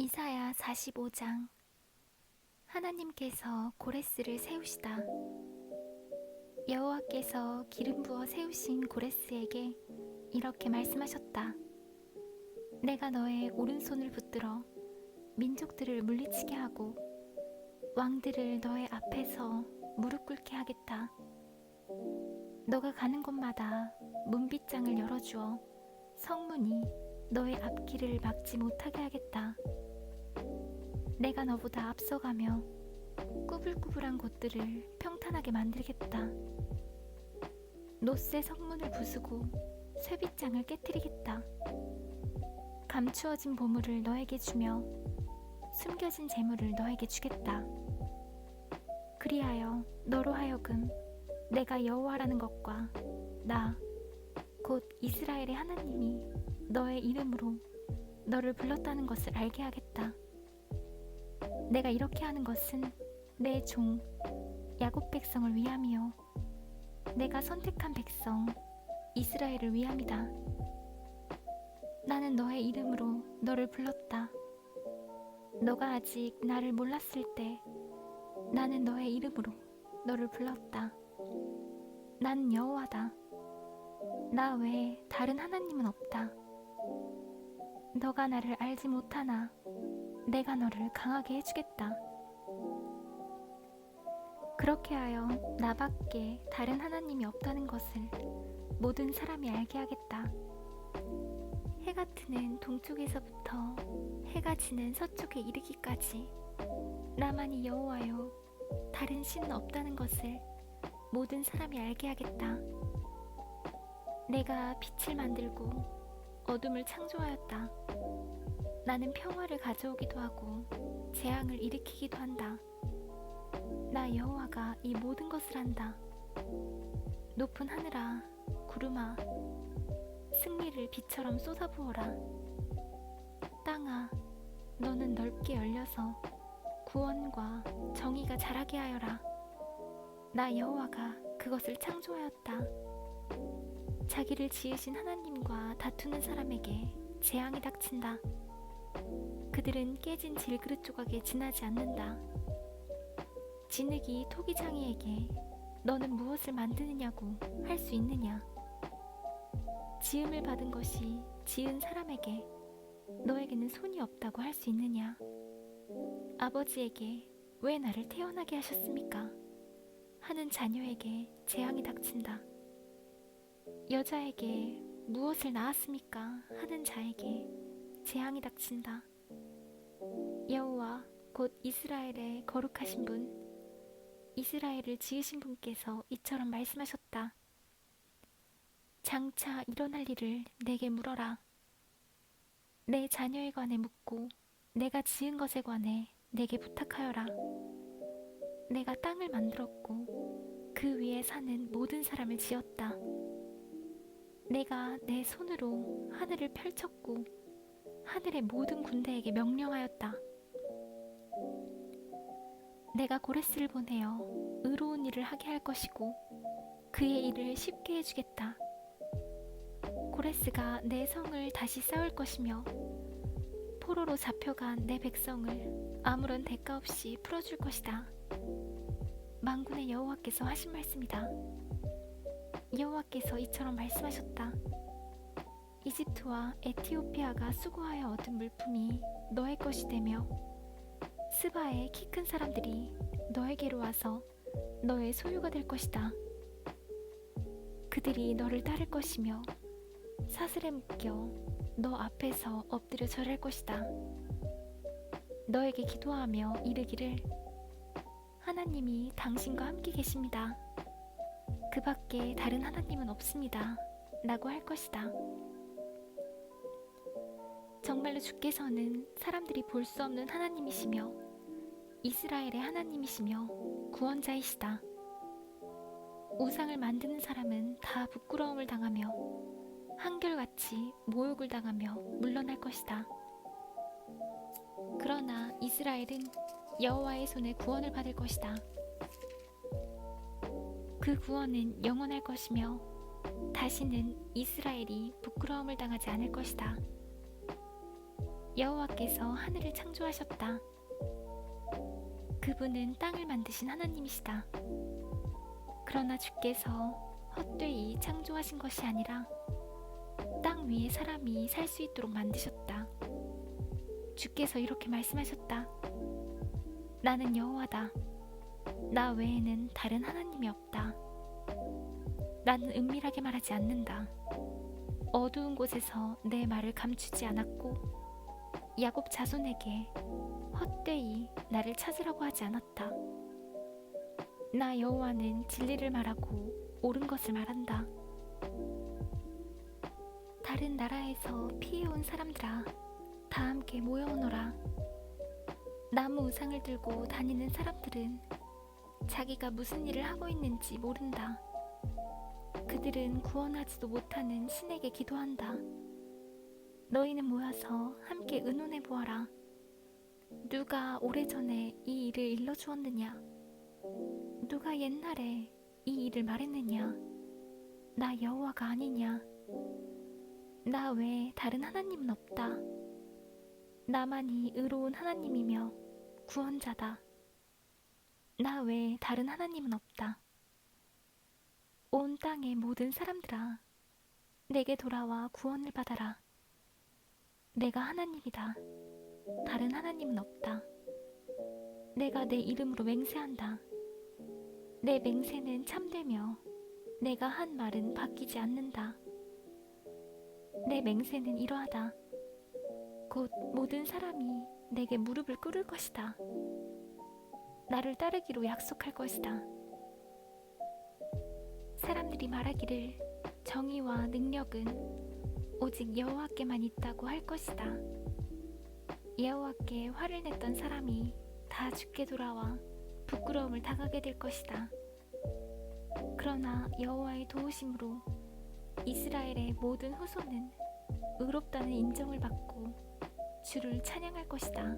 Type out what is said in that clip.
이사야 45장 하나님께서 고레스를 세우시다. 여호와께서 기름 부어 세우신 고레스에게 이렇게 말씀하셨다. 내가 너의 오른손을 붙들어 민족들을 물리치게 하고 왕들을 너의 앞에서 무릎 꿇게 하겠다. 너가 가는 곳마다 문빗장을 열어주어 성문이 너의 앞길을 막지 못하게 하겠다. 내가 너보다 앞서가며 꾸불꾸불한 곳들을 평탄하게 만들겠다. 노새 성문을 부수고 쇠빗장을 깨뜨리겠다. 감추어진 보물을 너에게 주며 숨겨진 재물을 너에게 주겠다. 그리하여 너로 하여금 내가 여호와라는 것과 나 곧 이스라엘의 하나님이 너의 이름으로 너를 불렀다는 것을 알게 하겠다. 내가 이렇게 하는 것은 내 종 야곱 백성을 위함이요 내가 선택한 백성 이스라엘을 위함이다. 나는 너의 이름으로 너를 불렀다. 너가 아직 나를 몰랐을 때 나는 너의 이름으로 너를 불렀다. 난 여호와다. 나 외에 다른 하나님은 없다. 너가 나를 알지 못하나 내가 너를 강하게 해주겠다. 그렇게 하여 나밖에 다른 하나님이 없다는 것을 모든 사람이 알게 하겠다. 해가 트는 동쪽에서부터 해가 지는 서쪽에 이르기까지 나만이 여호와요 다른 신은 없다는 것을 모든 사람이 알게 하겠다. 내가 빛을 만들고 어둠을 창조하였다. 나는 평화를 가져오기도 하고 재앙을 일으키기도 한다. 나 여호와가 이 모든 것을 한다. 높은 하늘아, 구름아, 승리를 비처럼 쏟아부어라. 땅아, 너는 넓게 열려서 구원과 정의가 자라게 하여라. 나 여호와가 그것을 창조하였다. 자기를 지으신 하나님과 다투는 사람에게 재앙이 닥친다. 그들은 깨진 질그릇 조각에 지나지 않는다. 진흙이 토기장이에게 너는 무엇을 만드느냐고 할 수 있느냐? 지음을 받은 것이 지은 사람에게 너에게는 손이 없다고 할 수 있느냐? 아버지에게 왜 나를 태어나게 하셨습니까? 하는 자녀에게 재앙이 닥친다. 여자에게 무엇을 낳았습니까? 하는 자에게 재앙이 닥친다. 여호와 곧 이스라엘의 거룩하신 분, 이스라엘을 지으신 분께서 이처럼 말씀하셨다. 장차 일어날 일을 내게 물어라. 내 자녀에 관해 묻고 내가 지은 것에 관해 내게 부탁하여라. 내가 땅을 만들었고 그 위에 사는 모든 사람을 지었다. 내가 내 손으로 하늘을 펼쳤고 하늘의 모든 군대에게 명령하였다. 내가 고레스를 보내어 의로운 일을 하게 할 것이고 그의 일을 쉽게 해주겠다. 고레스가 내 성을 다시 쌓을 것이며 포로로 잡혀간 내 백성을 아무런 대가 없이 풀어줄 것이다. 만군의 여호와께서 하신 말씀이다. 여호와께서 이처럼 말씀하셨다. 이집트와 에티오피아가 수고하여 얻은 물품이 너의 것이 되며 스바의 키 큰 사람들이 너에게로 와서 너의 소유가 될 것이다. 그들이 너를 따를 것이며 사슬에 묶여 너 앞에서 엎드려 절할 것이다. 너에게 기도하며 이르기를 하나님이 당신과 함께 계십니다. 그 밖에 다른 하나님은 없습니다. 라고 할 것이다. 정말로 주께서는 사람들이 볼 수 없는 하나님이시며 이스라엘의 하나님이시며 구원자이시다. 우상을 만드는 사람은 다 부끄러움을 당하며 한결같이 모욕을 당하며 물러날 것이다. 그러나 이스라엘은 여호와의 손에 구원을 받을 것이다. 그 구원은 영원할 것이며 다시는 이스라엘이 부끄러움을 당하지 않을 것이다. 여호와께서 하늘을 창조하셨다. 그분은 땅을 만드신 하나님이시다. 그러나 주께서 헛되이 창조하신 것이 아니라 땅 위에 사람이 살 수 있도록 만드셨다. 주께서 이렇게 말씀하셨다. 나는 여호와다. 나 외에는 다른 하나님이 없다. 나는 은밀하게 말하지 않는다. 어두운 곳에서 내 말을 감추지 않았고 야곱 자손에게 헛되이 나를 찾으라고 하지 않았다. 나 여호와는 진리를 말하고 옳은 것을 말한다. 다른 나라에서 피해온 사람들아, 다 함께 모여오너라. 나무 우상을 들고 다니는 사람들은 자기가 무슨 일을 하고 있는지 모른다. 그들은 구원하지도 못하는 신에게 기도한다. 너희는 모여서 함께 의논해 보아라. 누가 오래전에 이 일을 일러 주었느냐? 누가 옛날에 이 일을 말했느냐? 나 여호와가 아니냐? 나 외에 다른 하나님은 없다. 나만이 의로운 하나님이며 구원자다. 나 외에 다른 하나님은 없다. 온 땅의 모든 사람들아, 내게 돌아와 구원을 받아라. 내가 하나님이다. 다른 하나님은 없다. 내가 내 이름으로 맹세한다. 내 맹세는 참되며 내가 한 말은 바뀌지 않는다. 내 맹세는 이러하다. 곧 모든 사람이 내게 무릎을 꿇을 것이다. 나를 따르기로 약속할 것이다. 사람들이 말하기를 정의와 능력은 오직 여호와께만 있다고 할 것이다. 여호와께 화를 냈던 사람이 다 죽게 돌아와 부끄러움을 당하게 될 것이다. 그러나 여호와의 도우심으로 이스라엘의 모든 후손은 의롭다는 인정을 받고 주를 찬양할 것이다.